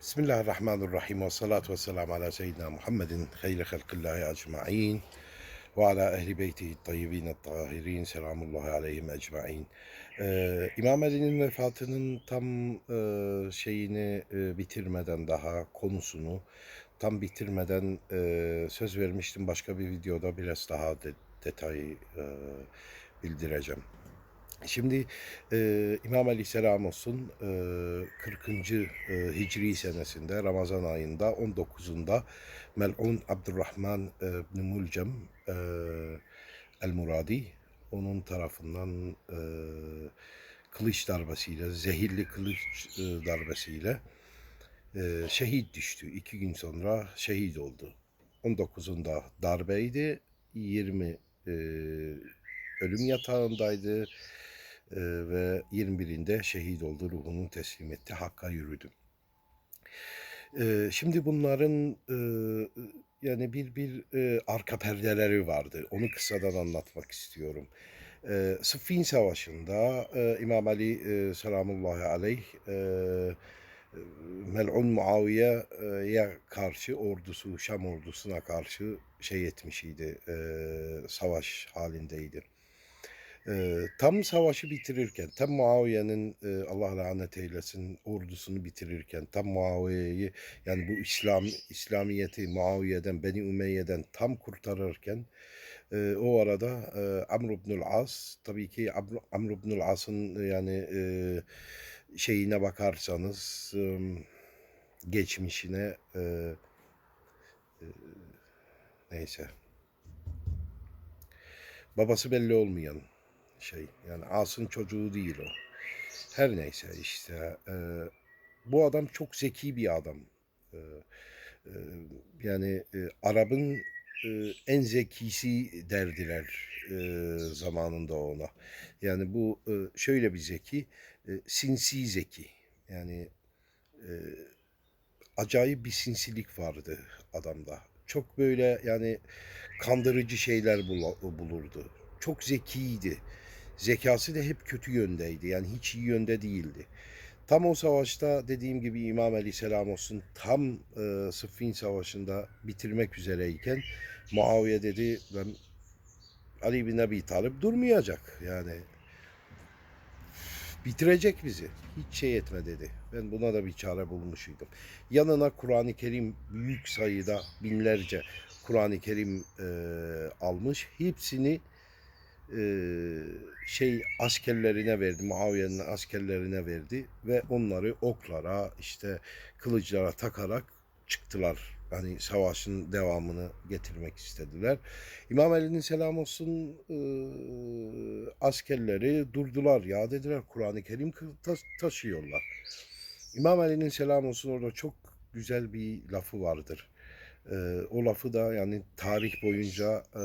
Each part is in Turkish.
Bismillahirrahmanirrahim ve salatu ve selamu ala seyyidina Muhammedin hayri halkillahi ecma'in ve ala ehli beytihi tayyibin tahirin selamullahi aleyhim ecma'in. Ee, İmam Ali'nin vefatının tam e, şeyini e, bitirmeden daha konusunu tam bitirmeden e, söz vermiştim başka bir videoda biraz daha de, detay e, bildireceğim. Şimdi e, İmam Aleyhisselam olsun e, 40. E, Hicri senesinde Ramazan ayında 19'unda Mel'un Abdurrahman e, bin Mulcem e, El Muradi onun tarafından e, kılıç darbesiyle, zehirli kılıç e, darbesiyle e, şehit düştü. İki gün sonra şehit oldu. 19'unda darbeydi, 20 e, ölüm yatağındaydı ve 21'inde şehit oldu. Ruhunu teslim etti. Hakka yürüdü. Şimdi bunların yani bir bir arka perdeleri vardı. Onu kısadan anlatmak istiyorum. Sıffin Savaşı'nda İmam Ali selamullahi aleyh Mel'un Muaviye'ye karşı ordusu, Şam ordusuna karşı şey etmişiydi, e, savaş halindeydi. Tam savaşı bitirirken, tam Muaviye'nin e, Allah lanet eylesin ordusunu bitirirken, tam Muaviye'yi yani bu İslam İslamiyeti Muaviye'den, Beni Umeyye'den tam kurtarırken e, o arada e, Amr ibnül As tabii ki Amr, Amr ibnül As'ın yani e, şeyine bakarsanız e, geçmişine e, e, neyse. Babası belli olmayan şey yani As'ın çocuğu değil o. Her neyse işte e, bu adam çok zeki bir adam. E, e, yani e, Arap'ın e, en zekisi derdiler e, zamanında ona. Yani bu e, şöyle bir zeki, e, sinsi zeki. Yani e, acayip bir sinsilik vardı adamda. Çok böyle yani kandırıcı şeyler bul- bulurdu. Çok zekiydi. Zekası da hep kötü yöndeydi. Yani hiç iyi yönde değildi. Tam o savaşta dediğim gibi İmam Aleyhisselam olsun tam e, Sıffin Savaşı'nda bitirmek üzereyken Muaviye dedi ben Ali bin Abi Talib durmayacak yani bitirecek bizi. Hiç şey etme dedi. Ben buna da bir çare bulmuşydum. Yanına Kur'an-ı Kerim büyük sayıda binlerce Kur'an-ı Kerim e, almış. Hepsini şey askerlerine verdi. Muaviye'nin askerlerine verdi ve onları oklara işte kılıçlara takarak çıktılar. Hani savaşın devamını getirmek istediler. İmam Ali'nin selam olsun e, askerleri durdular. Ya dediler Kur'an-ı Kerim taşıyorlar. İmam Ali'nin selam olsun orada çok güzel bir lafı vardır. E, o lafı da yani tarih boyunca e,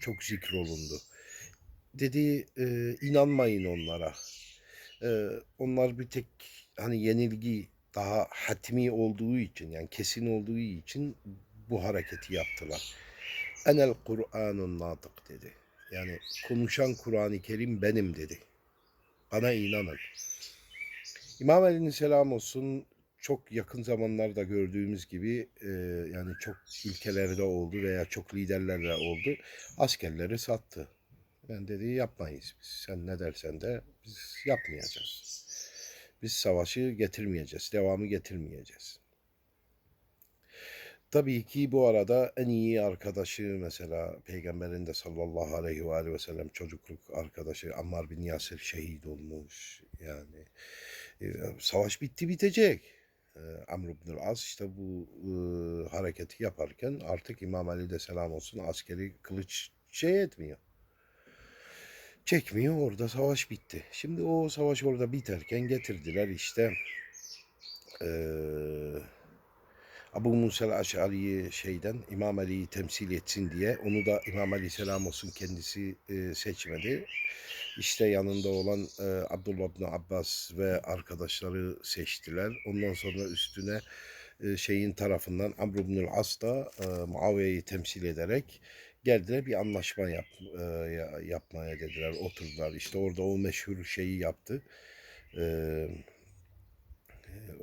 çok zikrolundu. Dedi e, inanmayın onlara. E, onlar bir tek hani yenilgi daha hatmi olduğu için yani kesin olduğu için bu hareketi yaptılar. Enel Kur'anun natık dedi. Yani konuşan Kur'an-ı Kerim benim dedi. Bana inanın. İmam Ali'nin selam olsun çok yakın zamanlarda gördüğümüz gibi e, yani çok ülkelerde oldu veya çok liderlerle oldu. Askerleri sattı. Ben dedi yapmayız biz. Sen ne dersen de biz yapmayacağız. Biz savaşı getirmeyeceğiz. Devamı getirmeyeceğiz. Tabii ki bu arada en iyi arkadaşı mesela Peygamberin de sallallahu aleyhi ve, aleyhi ve sellem çocukluk arkadaşı Ammar bin Yasir şehit olmuş. Yani savaş bitti bitecek. Amr ibn As işte bu e, hareketi yaparken artık İmam Ali de selam olsun askeri kılıç şey etmiyor çekmiyor. Orada savaş bitti. Şimdi o savaş orada biterken getirdiler işte ee, Abu Musa Aş'ari'yi şeyden İmam Ali'yi temsil etsin diye onu da İmam Ali selam olsun kendisi e, seçmedi. İşte yanında olan e, Abdullah bin Abbas ve arkadaşları seçtiler. Ondan sonra üstüne e, şeyin tarafından Amr ibn As da e, Muaviye'yi temsil ederek geldiler bir anlaşma yap, e, yapmaya dediler. Oturdular. İşte orada o meşhur şeyi yaptı. E,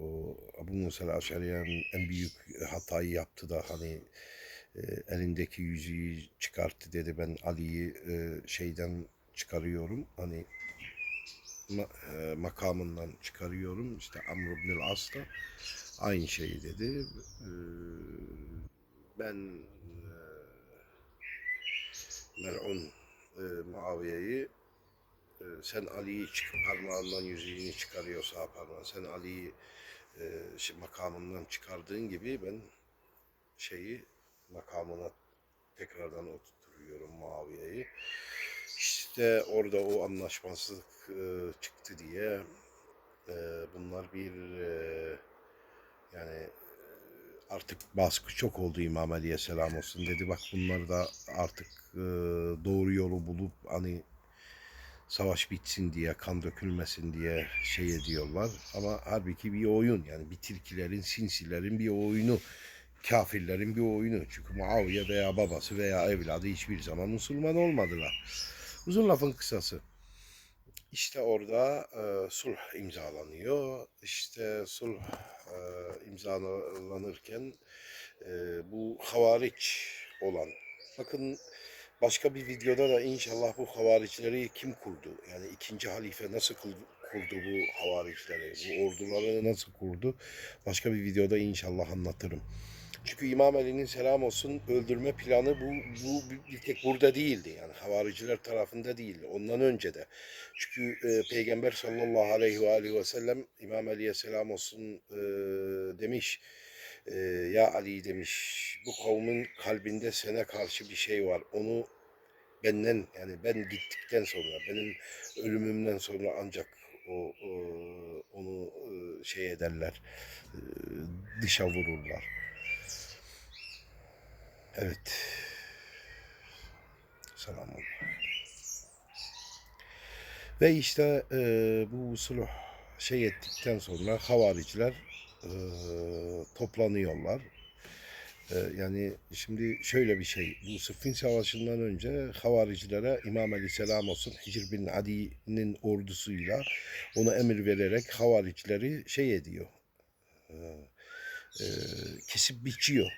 o Abu Musa Aşari'nin en büyük hatayı yaptı da hani e, elindeki yüzüğü çıkarttı dedi. Ben Ali'yi e, şeyden çıkarıyorum hani ma- e, makamından çıkarıyorum. İşte Amr ibn As da aynı şeyi dedi. E, ben e, Mel'un e, Muaviye'yi e, sen Ali'yi parmağından yüzüğünü çıkarıyor sağ parmağın sen Ali'yi e, şey, makamından çıkardığın gibi ben şeyi makamına tekrardan oturtuyorum Muaviye'yi. İşte orada o anlaşmazlık e, çıktı diye e, bunlar bir e, yani e, artık baskı çok oldu İmam Ali'ye selam olsun dedi. Bak bunlar da artık e, doğru yolu bulup hani savaş bitsin diye, kan dökülmesin diye şey ediyorlar. Ama halbuki bir oyun yani bir tilkilerin, sinsilerin bir oyunu. Kafirlerin bir oyunu. Çünkü Muaviye veya babası veya evladı hiçbir zaman Müslüman olmadılar. Uzun lafın kısası. İşte orada e, sulh imzalanıyor. İşte sulh e, imzalanırken e, bu havariç olan. Bakın başka bir videoda da inşallah bu havariçleri kim kurdu? Yani ikinci halife nasıl kurdu, bu havariçleri? Bu orduları nasıl kurdu? Başka bir videoda inşallah anlatırım. Çünkü İmam Ali'nin selam olsun öldürme planı bu, bu bir tek burada değildi. Yani havariciler tarafında değildi. Ondan önce de. Çünkü e, Peygamber sallallahu aleyhi ve aleyhi ve sellem İmam Ali'ye selam olsun e, demiş. E, ya Ali demiş bu kavmin kalbinde sana karşı bir şey var. Onu benden yani ben gittikten sonra benim ölümümden sonra ancak o, o onu şey ederler dışa vururlar. Evet. Selamun. Ve işte e, bu sulh şey ettikten sonra havariciler e, toplanıyorlar. E, yani şimdi şöyle bir şey. Bu Sıffin Savaşı'ndan önce havaricilere İmam Ali selam olsun Hicr bin Adi'nin ordusuyla ona emir vererek havaricileri şey ediyor. E, e, kesip biçiyor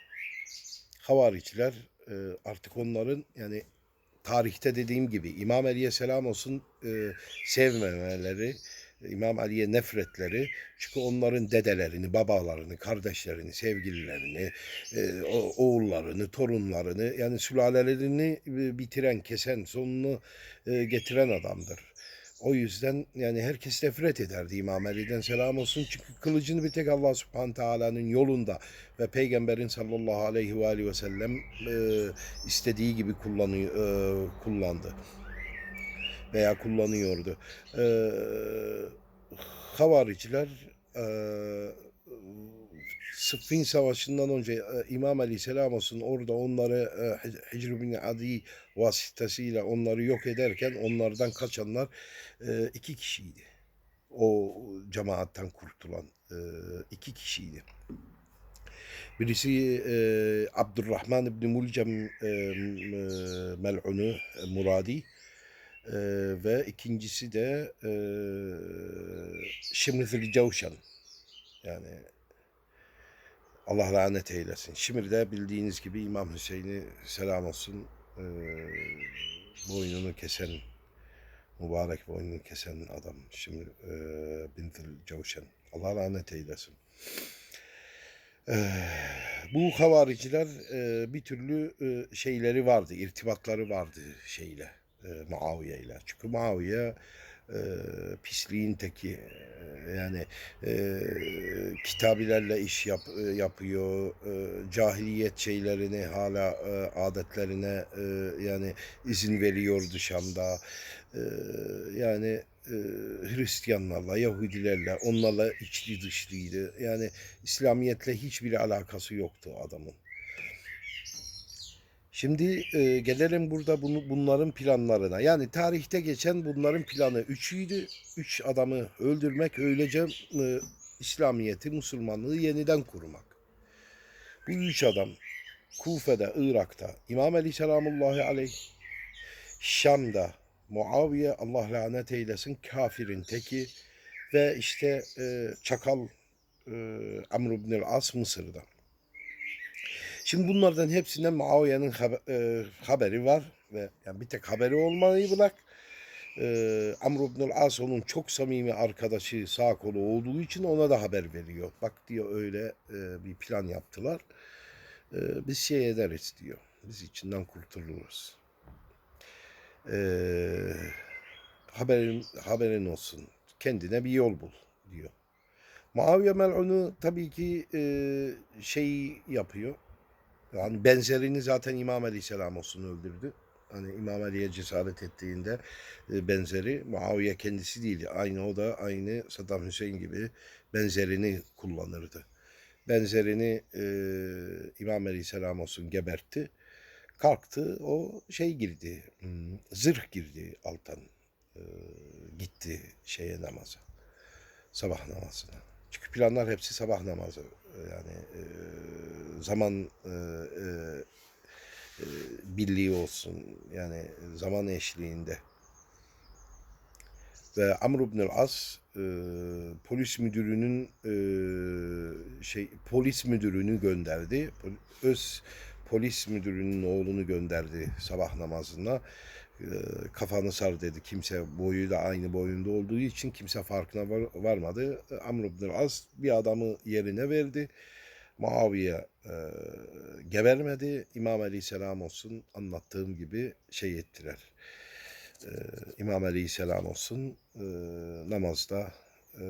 havariciler e, artık onların yani tarihte dediğim gibi İmam Ali'ye selam olsun e, sevmemeleri, İmam Ali'ye nefretleri çünkü onların dedelerini, babalarını, kardeşlerini, sevgililerini, e, oğullarını, torunlarını yani sülalelerini e, bitiren, kesen, sonunu e, getiren adamdır. O yüzden yani herkes nefret ederdi İmam Ali'den selam olsun. Çünkü kılıcını bir tek Allah subhanahu teala'nın yolunda ve Peygamberin sallallahu aleyhi ve sellem e, istediği gibi kullanıyor, e, kullandı. Veya kullanıyordu. E, havariciler e, Sıffin Savaşı'ndan önce e, İmam olsun orada onları e, Hicr bin Adi vasıtasıyla onları yok ederken onlardan kaçanlar e, iki kişiydi. O cemaatten kurtulan iki kişiydi. Birisi Abdurrahman İbni Mulcem e, Mel'unu Muradi e, ve ikincisi de e, Şimrifil Cavşan. Yani Allah lanet eylesin. Şimr'de bildiğiniz gibi İmam Hüseyin'i selam olsun e, boynunu kesen mübarek boynunu kesen adam. Şimdi e, Bintil Cavşan. Allah lanet eylesin. Ee, bu havariciler e, bir türlü e, şeyleri vardı, irtibatları vardı şeyle, e, Muaviye ile. Çünkü Muaviye e, pisliğin teki. E, yani e, kitabilerle iş yap, e, yapıyor, e, cahiliyet şeylerini hala e, adetlerine e, yani izin veriyordu Şam'da. E, yani e, Hristiyanlarla, Yahudilerle, onlarla içli dışlıydı. Yani İslamiyetle hiçbir alakası yoktu adamın. Şimdi e, gelelim burada bunu, bunların planlarına. Yani tarihte geçen bunların planı üçüydü. Üç adamı öldürmek, öylece e, İslamiyet'i, Müslümanlığı yeniden kurmak. Bu üç adam Kufe'de, Irak'ta, İmam Ali selamullahi aleyh, Şam'da, Muaviye Allah lanet eylesin kafirin teki ve işte e, çakal e, Amr ibn el-As Mısır'da. Şimdi bunlardan hepsinden Muaviye'nin haber- e, haberi var ve yani bir tek haberi olmayı bırak. E, Amr ibn el-As onun çok samimi arkadaşı sağ kolu olduğu için ona da haber veriyor. Bak diyor öyle e, bir plan yaptılar. E, biz şey ederiz diyor. Biz içinden kurtuluruz. E, haberin, haberin olsun. Kendine bir yol bul diyor. Muaviye mel'unu tabii ki e, şey yapıyor. Yani benzerini zaten İmam Aleyhisselam olsun öldürdü. Hani İmam Ali'ye cesaret ettiğinde e, benzeri Muaviye kendisi değil. Aynı o da aynı Saddam Hüseyin gibi benzerini kullanırdı. Benzerini e, İmam Aleyhisselam olsun gebertti. Kalktı o şey girdi. hmm, Zırh girdi alttan. E, gitti şeye namaza. Sabah namazına. Çünkü planlar hepsi sabah namazı. Yani e, zaman e, e, e, birliği olsun. Yani zaman eşliğinde. Ve Amr ibn as e, polis müdürünün e, şey polis müdürünü gönderdi. Öz polis müdürünün oğlunu gönderdi sabah namazına. E, kafanı sar dedi. Kimse boyu da aynı boyunda olduğu için kimse farkına var- varmadı. Amr ibn as bir adamı yerine verdi. Muaviye e, gebermedi. İmam Aleyhisselam olsun anlattığım gibi şey ettiler. E, İmam Aleyhisselam olsun e, namazda e,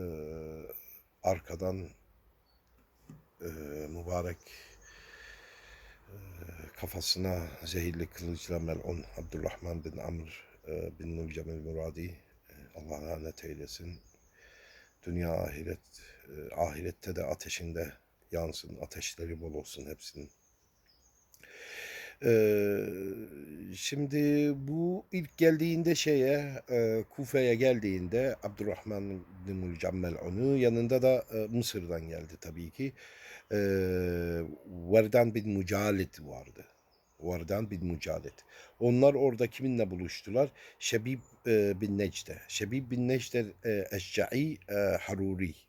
arkadan e, mübarek e, kafasına zehirli kılıçla mel'un Abdurrahman bin Amr e, bin Mucem el-Muradi e, Allah lanet eylesin. Dünya ahiret e, ahirette de ateşinde yansın. Ateşleri bol olsun hepsinin. Şimdi bu ilk geldiğinde şeye e, Kufe'ye geldiğinde Abdurrahman bin Mucammel onu yanında da e, Mısır'dan geldi tabii ki. E, Verdan bin Mucalit vardı. Verdan bin Mucalit. Onlar orada kiminle buluştular? Şebib e, bin Necde. Şebib bin Necde e, Eşca'i e, Haruri.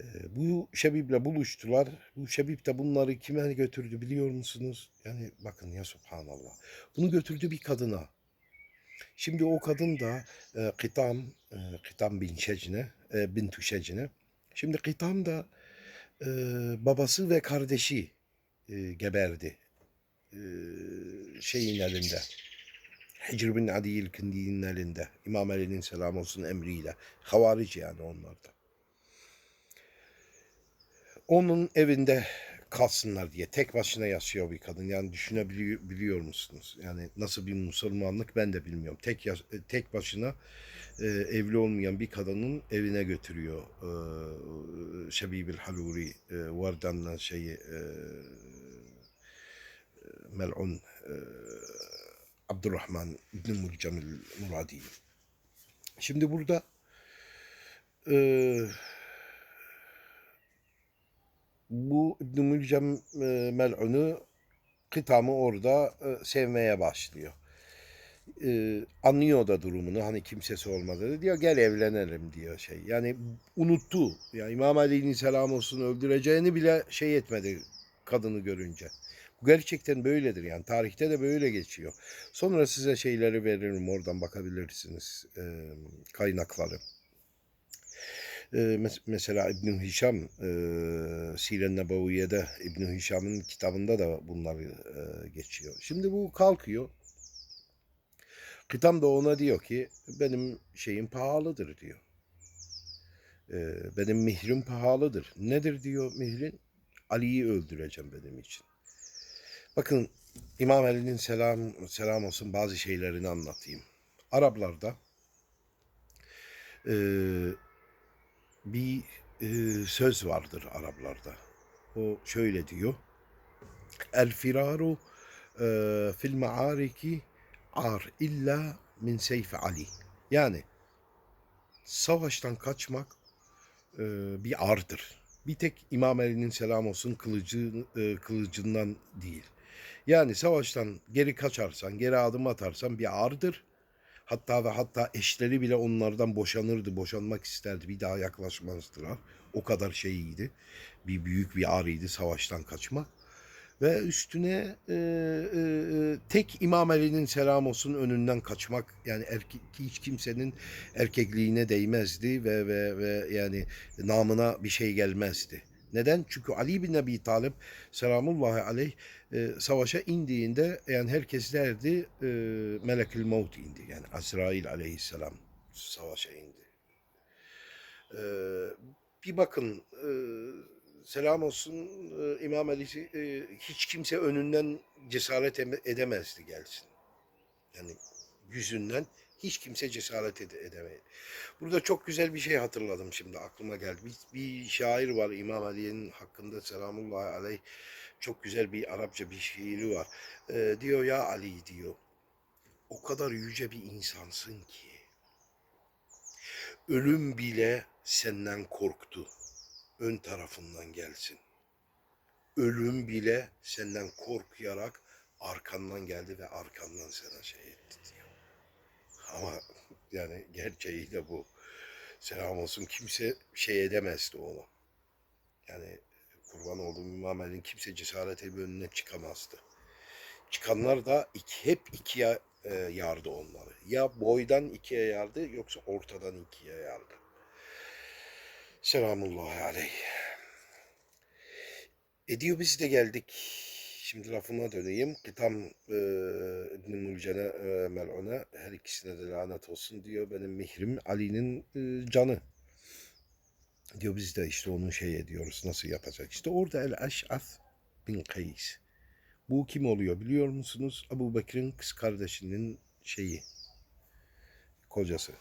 Ee, Bu Şebib'le buluştular. Bu Şebib de bunları kime götürdü biliyor musunuz? Yani bakın ya subhanallah. Bunu götürdü bir kadına. Şimdi o kadın da e, Kitam, e, Kitam bin Şecne, e, bin Tüşecne. Şimdi Kitam da e, babası ve kardeşi e, geberdi. E, şeyin elinde. Hicr bin Adiyil Kindi'nin elinde. İmam Ali'nin selam olsun emriyle. Havarici yani onlar da onun evinde kalsınlar diye tek başına yaşıyor bir kadın. Yani düşünebiliyor biliyor musunuz? Yani nasıl bir Müslümanlık ben de bilmiyorum. Tek tek başına e, evli olmayan bir kadının evine götürüyor. E, Şebibil Haluri, e, Vardan'la şeyi e, Mel'un e, Abdurrahman İbn Mulcamil Muradi. Şimdi burada eee bu İbn-i Mülcem e, Kıtam'ı orada e, sevmeye başlıyor. E, anlıyor da durumunu hani kimsesi olmadığını diyor gel evlenelim diyor şey. Yani unuttu. Yani İmam Ali'nin selam olsun öldüreceğini bile şey etmedi kadını görünce. Bu gerçekten böyledir yani tarihte de böyle geçiyor. Sonra size şeyleri veririm oradan bakabilirsiniz e, kaynakları. Mes- mesela İbn Hişam e, Siren Nebeviye'de İbn Hişam'ın kitabında da bunlar e, geçiyor. Şimdi bu kalkıyor. Kitam da ona diyor ki benim şeyim pahalıdır diyor. Benim mihrim pahalıdır. Nedir diyor mihrin? Ali'yi öldüreceğim benim için. Bakın İmam Ali'nin selam selam olsun bazı şeylerini anlatayım. Araplarda eee bir e, söz vardır Araplarda. O şöyle diyor. El firaru e, fil ma'ariki ar illa min seyfi Ali. Yani savaştan kaçmak e, bir ardır. Bir tek İmam Ali'nin selam olsun kılıcı, e, kılıcından değil. Yani savaştan geri kaçarsan, geri adım atarsan bir ardır. Hatta ve hatta eşleri bile onlardan boşanırdı, boşanmak isterdi. Bir daha yaklaşmazdılar. O kadar şeyiydi. Bir büyük bir ağrıydı savaştan kaçmak. Ve üstüne e, e, e, tek İmam Ali'nin selam olsun önünden kaçmak yani erkek, hiç kimsenin erkekliğine değmezdi ve ve ve yani namına bir şey gelmezdi. Neden? Çünkü Ali bin Ebi Talip selamullahi aleyh e, savaşa indiğinde yani herkes derdi e, Melekül Maut indi. Yani Azrail aleyhisselam savaşa indi. E, bir bakın e, selam olsun e, İmam Ali e, hiç kimse önünden cesaret eme- edemezdi gelsin. Yani yüzünden hiç kimse cesaret ede- edemedi. Burada çok güzel bir şey hatırladım şimdi aklıma geldi. Bir, bir şair var İmam Ali'nin hakkında selamullahi aleyh. Çok güzel bir Arapça bir şiiri var. Ee, diyor ya Ali diyor. O kadar yüce bir insansın ki. Ölüm bile senden korktu. Ön tarafından gelsin. Ölüm bile senden korkuyarak arkandan geldi ve arkandan sana şey etti diyor. Ama yani gerçeği de bu. Selam olsun kimse şey edemezdi onu. Yani kurban olduğum İmam Ali'nin kimse cesaret edip önüne çıkamazdı. Çıkanlar da iki, hep ikiye e, yardı onları. Ya boydan ikiye yardı yoksa ortadan ikiye yardı. Selamullahi aleyh. E diyor biz de geldik. Şimdi lafıma döneyim. Kitam e, İbn-i Mulcan'a, e, Mel'un'a her ikisine de lanet olsun diyor. Benim mihrim Ali'nin e, canı. Diyor biz de işte onun şey ediyoruz. Nasıl yapacak? İşte orada El-Eş'af bin Kays. Bu kim oluyor biliyor musunuz? Abu Bekir'in kız kardeşinin şeyi. Kocası.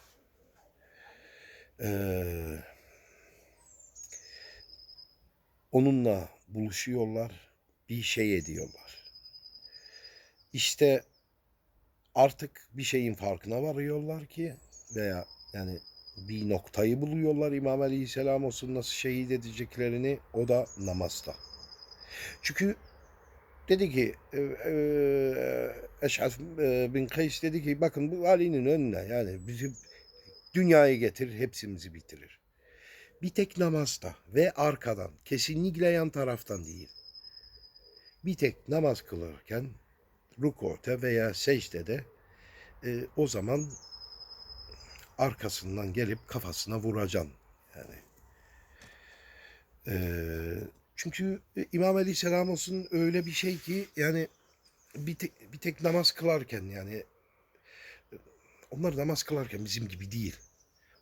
Eee onunla buluşuyorlar, bir şey ediyorlar. İşte artık bir şeyin farkına varıyorlar ki veya yani bir noktayı buluyorlar İmam Aleyhisselam olsun nasıl şehit edeceklerini o da namazda. Çünkü dedi ki e, e, Eş'af e, bin Kays dedi ki bakın bu Ali'nin önüne yani bizi dünyayı getir hepsimizi bitirir. Bir tek namazda ve arkadan, kesinlikle yan taraftan değil. Bir tek namaz kılarken rukote veya secdede e, o zaman arkasından gelip kafasına vuracaksın. Yani e, çünkü İmam Aleyhisselam olsun öyle bir şey ki yani bir tek, bir tek namaz kılarken yani onlar namaz kılarken bizim gibi değil.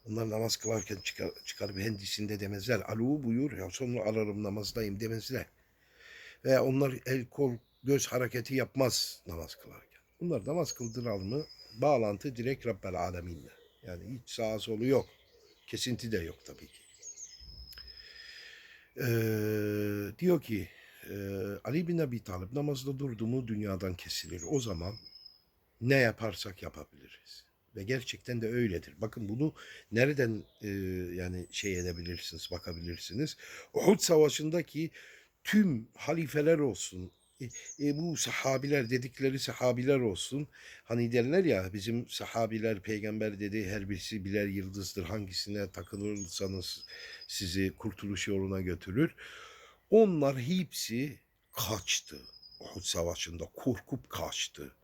Onlar namaz kılarken çıkar, çıkarıp hendisinde demezler. Alu buyur ya sonra ararım namazdayım demezler. Veya onlar el kol göz hareketi yapmaz namaz kılarken. Bunlar namaz kıldılar mı bağlantı direkt Rabbel Alemin'le. Yani hiç sağa solu yok. Kesinti de yok tabii ki. Ee, diyor ki e, Ali bin Abi Talib namazda durdu mu dünyadan kesilir. O zaman ne yaparsak yapabiliriz. Ve gerçekten de öyledir. Bakın bunu nereden e, yani şey edebilirsiniz, bakabilirsiniz. Uhud Savaşı'ndaki tüm halifeler olsun, e, e, bu sahabiler dedikleri sahabiler olsun. Hani derler ya bizim sahabiler peygamber dedi her birisi birer yıldızdır. Hangisine takılırsanız sizi kurtuluş yoluna götürür. Onlar hepsi kaçtı. Uhud Savaşı'nda korkup kaçtı.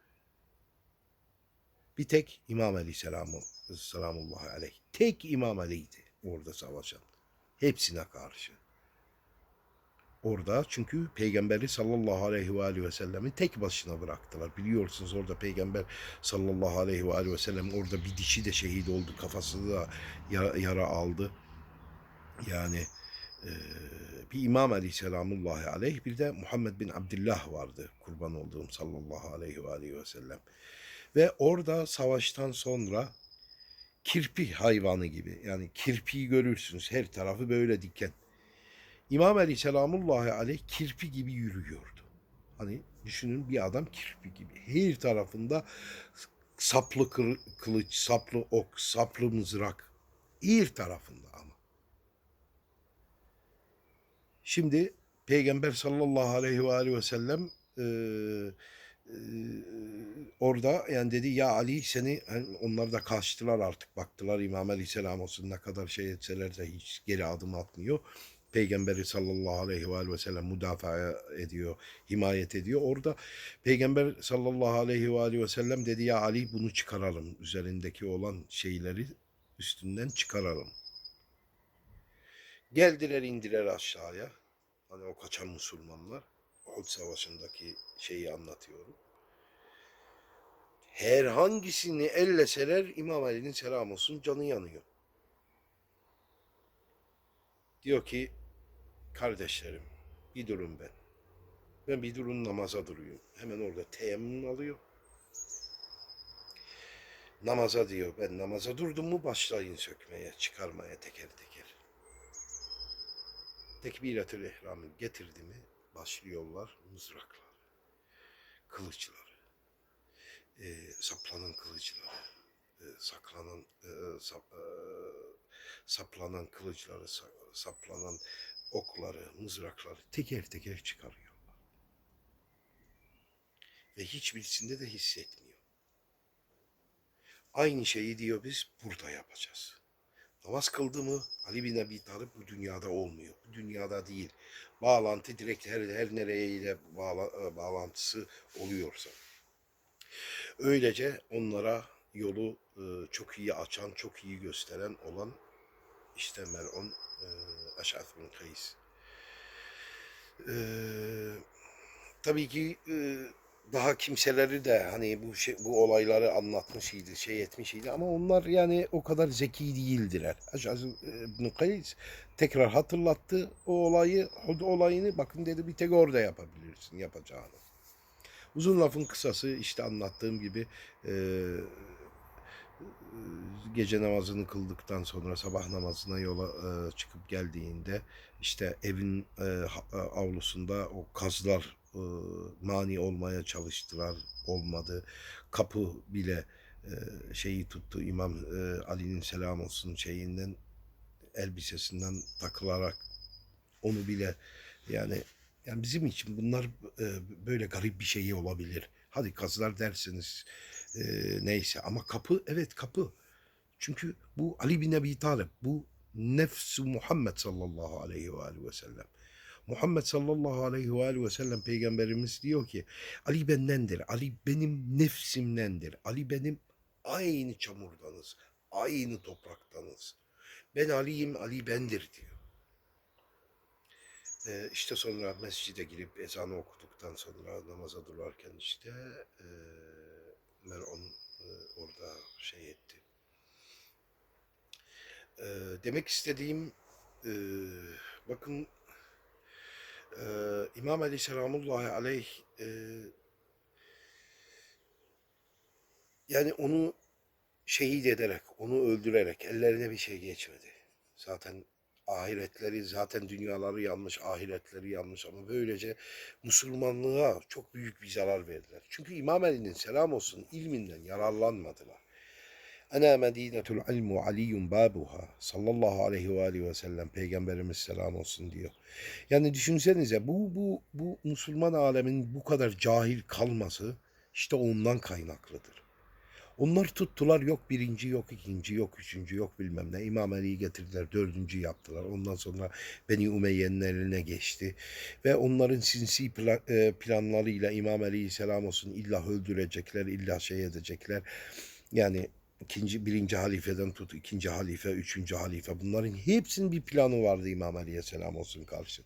Bir tek İmam Ali selamı, selamullahi aleyh. Tek İmam Ali'ydi orada savaşan. Hepsine karşı. Orada çünkü peygamberi sallallahu aleyhi ve aleyhi ve sellemi tek başına bıraktılar. Biliyorsunuz orada peygamber sallallahu aleyhi ve aleyhi ve sellem orada bir dişi de şehit oldu. Kafasını da yara, yara aldı. Yani e, bir İmam Ali selamullahi aleyh bir de Muhammed bin Abdullah vardı. Kurban olduğum sallallahu aleyhi ve aleyhi ve sellem. Ve orada savaştan sonra kirpi hayvanı gibi yani kirpiyi görürsünüz her tarafı böyle diken. İmam Ali selamullahi aleyh kirpi gibi yürüyordu. Hani düşünün bir adam kirpi gibi. Her tarafında saplı kılıç, saplı ok, saplı mızrak. Her tarafında ama. Şimdi Peygamber sallallahu aleyhi ve aleyhi ve sellem e, orada yani dedi ya Ali seni hani onlar da kaçtılar artık baktılar İmam Aleyhisselam olsun ne kadar şey etseler de hiç geri adım atmıyor. Peygamberi sallallahu aleyhi ve ve sellem müdafaa ediyor, himayet ediyor. Orada Peygamber sallallahu aleyhi ve ve sellem dedi ya Ali bunu çıkaralım. Üzerindeki olan şeyleri üstünden çıkaralım. Geldiler indiler aşağıya. Hani o kaçan Müslümanlar. Uhud Savaşı'ndaki şeyi anlatıyorum. Herhangisini elleseler İmam Ali'nin selam olsun canı yanıyor. Diyor ki kardeşlerim bir durun ben. Ben bir durun namaza duruyorum. Hemen orada teyemmüm alıyor. Namaza diyor ben namaza durdum mu başlayın sökmeye çıkarmaya teker teker. Tekbiratül ihramı getirdi mi başlıyorlar mızraklar, kılıçlar, e, saplanan kılıçları, e, saklanan e, sap, e, saplanan kılıçları, sa- saplanan okları, mızrakları teker teker çıkarıyorlar. Ve hiçbirisinde de hissetmiyor. Aynı şeyi diyor biz burada yapacağız. Namaz kıldı mı Ali bin Abi Talib bu dünyada olmuyor. Bu dünyada değil. Bağlantı direkt her, her nereyle bağla, e, bağlantısı oluyorsa. Öylece onlara yolu e, çok iyi açan, çok iyi gösteren olan işte Mel'un e, Eş'ath bin Kays. E, tabii ki e, daha kimseleri de hani bu şey, bu olayları anlatmış idi, şey etmiş idi ama onlar yani o kadar zeki değildiler. Eş'ath bin Kays tekrar hatırlattı o olayı, o olayını bakın dedi bir tek orada yapabilirsin yapacağını. Uzun lafın kısası işte anlattığım gibi e, gece namazını kıldıktan sonra sabah namazına yola e, çıkıp geldiğinde işte evin e, e, avlusunda o kazlar e, mani olmaya çalıştılar olmadı kapı bile e, şeyi tuttu İmam e, Ali'nin selam olsun şeyinden elbisesinden takılarak onu bile yani yani bizim için bunlar e, böyle garip bir şey olabilir. Hadi kazlar dersiniz e, neyse ama kapı evet kapı. Çünkü bu Ali bin Ebi Talib bu nefsu Muhammed sallallahu aleyhi ve aleyhi ve sellem. Muhammed sallallahu aleyhi ve aleyhi ve sellem peygamberimiz diyor ki Ali bendendir. Ali benim nefsimdendir. Ali benim aynı çamurdanız. Aynı topraktanız. Ben Ali'yim, Ali bendir diyor. Ee, işte sonra mescide girip ezanı okuduktan sonra namaza durarken işte e, Mer'un e, orada şey etti. E, demek istediğim e, bakın e, İmam Ali selamullahi aleyh yani onu şehit ederek, onu öldürerek ellerine bir şey geçmedi. Zaten ahiretleri, zaten dünyaları yanmış, ahiretleri yanmış ama böylece Müslümanlığa çok büyük bir zarar verdiler. Çünkü İmam Ali'nin selam olsun ilminden yararlanmadılar. Ana medinetul ilmu aliyyun babuha sallallahu aleyhi ve aleyhi ve sellem peygamberimiz selam olsun diyor. Yani düşünsenize bu bu bu Müslüman alemin bu kadar cahil kalması işte ondan kaynaklıdır. Onlar tuttular yok birinci yok ikinci yok üçüncü yok bilmem ne. İmam Ali'yi getirdiler dördüncü yaptılar. Ondan sonra Beni Umeyye'nin eline geçti. Ve onların sinsi e, planlarıyla İmam Ali'yi selam olsun illa öldürecekler illa şey edecekler. Yani ikinci birinci halifeden tut ikinci halife üçüncü halife bunların hepsinin bir planı vardı İmam Ali'ye selam olsun karşı.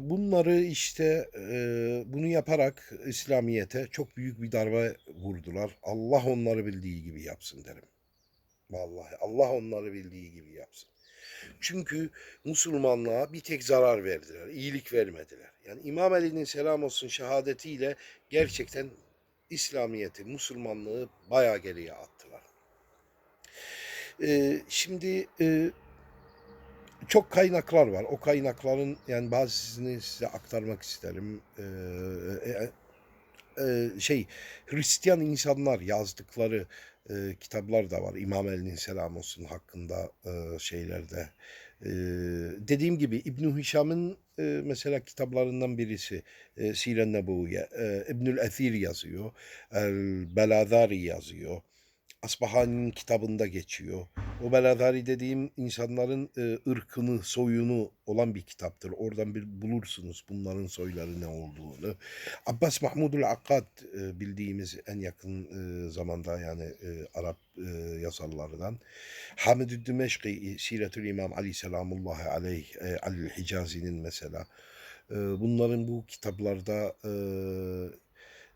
Bunları işte bunu yaparak İslamiyet'e çok büyük bir darbe vurdular. Allah onları bildiği gibi yapsın derim. Vallahi Allah onları bildiği gibi yapsın. Çünkü Müslümanlığa bir tek zarar verdiler, iyilik vermediler. Yani İmam Ali'nin selam olsun şehadetiyle gerçekten İslamiyet'i, Müslümanlığı bayağı geriye attılar. Ee, şimdi e, çok kaynaklar var. O kaynakların yani bazısını size aktarmak isterim. Ee, e, e, şey Hristiyan insanlar yazdıkları e, kitaplar da var. İmam Ali'nin selam olsun hakkında e, şeylerde Ee, dediğim gibi İbn Hişam'ın e, mesela kitaplarından birisi e, Siren Nebuviye. E, İbnül Esir yazıyor. El Beladari yazıyor. Asbahani'nin kitabında geçiyor. O Beladari dediğim insanların e, ırkını, soyunu olan bir kitaptır. Oradan bir bulursunuz bunların soyları ne olduğunu. Abbas Mahmudul Akkad e, bildiğimiz en yakın e, zamanda yani e, Arap e, yazarlardan. Hamid Dimeşki, Siretül İmam Ali selamullahi aleyh, e, Ali Hicazi'nin mesela. E, bunların bu kitaplarda e,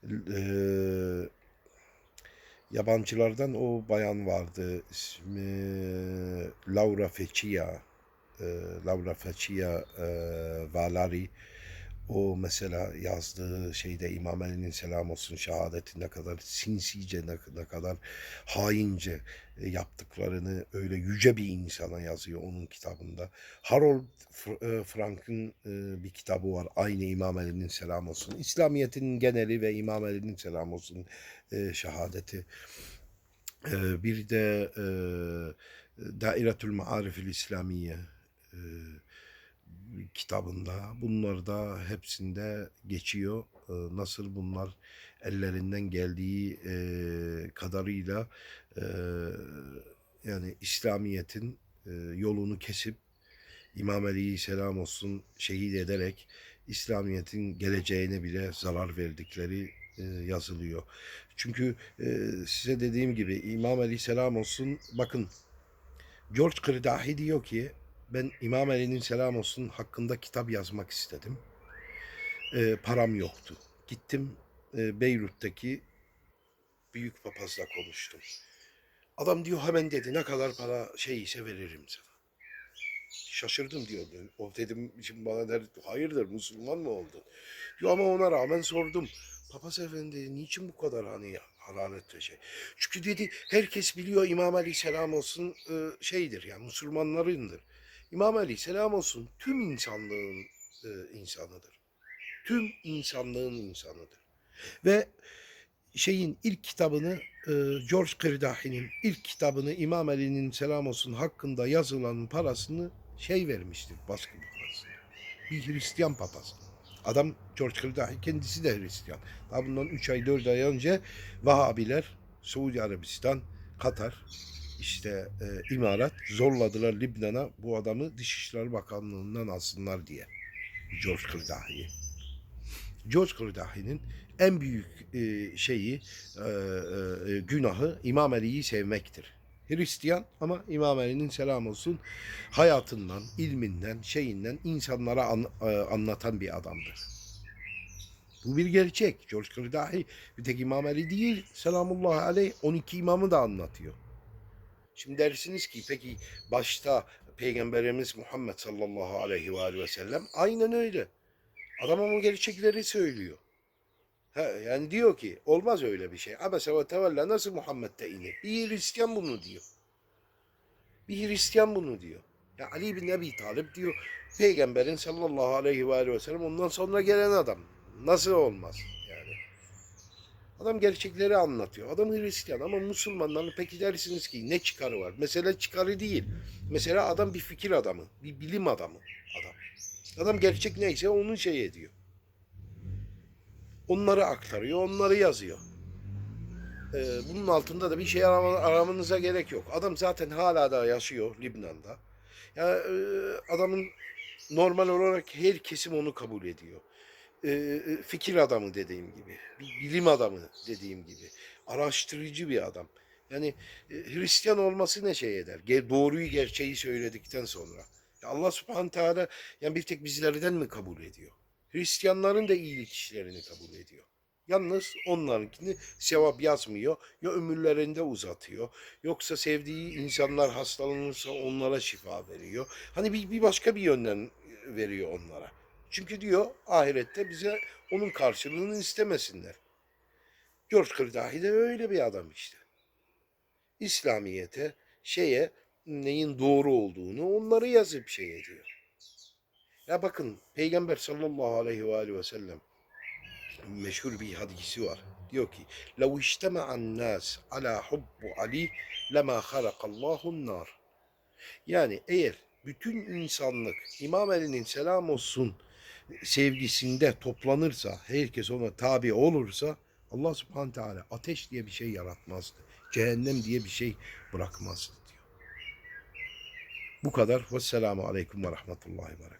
e, yabancılardan o bayan vardı. ismi Laura Feccia. e, Laura Feccia e, Valari. O mesela yazdığı şeyde İmam Ali'nin selam olsun şehadeti ne kadar sinsice ne, kadar haince e, yaptıklarını öyle yüce bir insana yazıyor onun kitabında. Harold e, Frank'ın e, bir kitabı var. Aynı İmam Ali'nin selam olsun. İslamiyet'in geneli ve İmam Ali'nin selam olsun şehadeti. Bir de Dairetül Maarifil İslamiye kitabında bunlar da hepsinde geçiyor. E, nasıl bunlar ellerinden geldiği e, kadarıyla e, yani İslamiyet'in e, yolunu kesip İmam Ali'yi selam olsun şehit ederek İslamiyet'in geleceğine bile zarar verdikleri yazılıyor. Çünkü size dediğim gibi İmam Ali selam olsun bakın George Kırdahi diyor ki ben İmam Ali'nin selam olsun hakkında kitap yazmak istedim. E, param yoktu. Gittim e, Beyrut'taki büyük papazla konuştum. Adam diyor hemen dedi ne kadar para şey ise veririm sana. Şaşırdım diyor. O dedim şimdi bana der hayırdır Müslüman mı oldun? Diyor ama ona rağmen sordum. Papaz efendi niçin bu kadar hani hararetle şey? Çünkü dedi herkes biliyor İmam Ali selam olsun e, şeydir yani Müslümanlarındır. İmam Ali selam olsun tüm insanlığın e, insanıdır. Tüm insanlığın insanıdır. Ve şeyin ilk kitabını e, George Kırdahi'nin ilk kitabını İmam Ali'nin selam olsun hakkında yazılan parasını şey vermiştir baskı parasını. Bir Hristiyan papazı. Adam George Kırdahi kendisi de Hristiyan. Daha bundan 3 ay 4 ay önce Vahabiler Suudi Arabistan, Katar işte e, imarat zorladılar Lübnan'a bu adamı Dışişleri Bakanlığı'ndan alsınlar diye. George Kırdahi'yi. George Kırdahi'nin en büyük e, şeyi e, e, günahı İmam Ali'yi sevmektir. Hristiyan ama İmam Ali'nin selam olsun hayatından, ilminden, şeyinden insanlara an- e, anlatan bir adamdır. Bu bir gerçek. George Kırdahi bir tek İmam Ali değil, selamullahi aleyh 12 imamı da anlatıyor. Şimdi dersiniz ki peki başta Peygamberimiz Muhammed sallallahu aleyhi ve, aleyhi ve sellem aynen öyle. Adam ama gerçekleri söylüyor. Ha, yani diyor ki olmaz öyle bir şey. Abese ve tevella nasıl Muhammed'de inir? Bir Hristiyan bunu diyor. Bir Hristiyan bunu diyor. Ya Ali bin Ebi Talip diyor peygamberin sallallahu aleyhi ve, aleyhi ve sellem ondan sonra gelen adam. Nasıl olmaz. Adam gerçekleri anlatıyor. Adam Hristiyan ama Müslümanların peki dersiniz ki ne çıkarı var? Mesele çıkarı değil. Mesela adam bir fikir adamı, bir bilim adamı adam. Adam gerçek neyse onu şey ediyor. Onları aktarıyor, onları yazıyor. Ee, bunun altında da bir şey arama- aramanıza gerek yok. Adam zaten hala da yaşıyor Lübnan'da. Ya e, adamın normal olarak her kesim onu kabul ediyor. E, fikir adamı dediğim gibi, bir bilim adamı dediğim gibi, araştırıcı bir adam. Yani e, Hristiyan olması ne şey eder? Ge- Doğruyu, gerçeği söyledikten sonra. Ya Allah Subhanahu Teala yani bir tek bizlerden mi kabul ediyor? Hristiyanların da iyilik işlerini kabul ediyor. Yalnız onlarınkini sevap yazmıyor. Ya ömürlerinde uzatıyor. Yoksa sevdiği insanlar hastalanırsa onlara şifa veriyor. Hani bir, bir başka bir yönden veriyor onlara. Çünkü diyor ahirette bize onun karşılığını istemesinler. George Kırdahi de öyle bir adam işte. İslamiyete, şeye, neyin doğru olduğunu onları yazıp şey ediyor. Ya bakın Peygamber sallallahu aleyhi ve aleyhi ve sellem meşhur bir hadisi var. Diyor ki: "Lev içtema'an nas ala hubbu Ali lema halakallahu nar." Yani eğer bütün insanlık İmam Ali'nin selam olsun sevgisinde toplanırsa, herkes ona tabi olursa Allah subhanahu teala ateş diye bir şey yaratmazdı. Cehennem diye bir şey bırakmazdı diyor. Bu kadar. Vesselamu aleyküm ve rahmetullahi ve.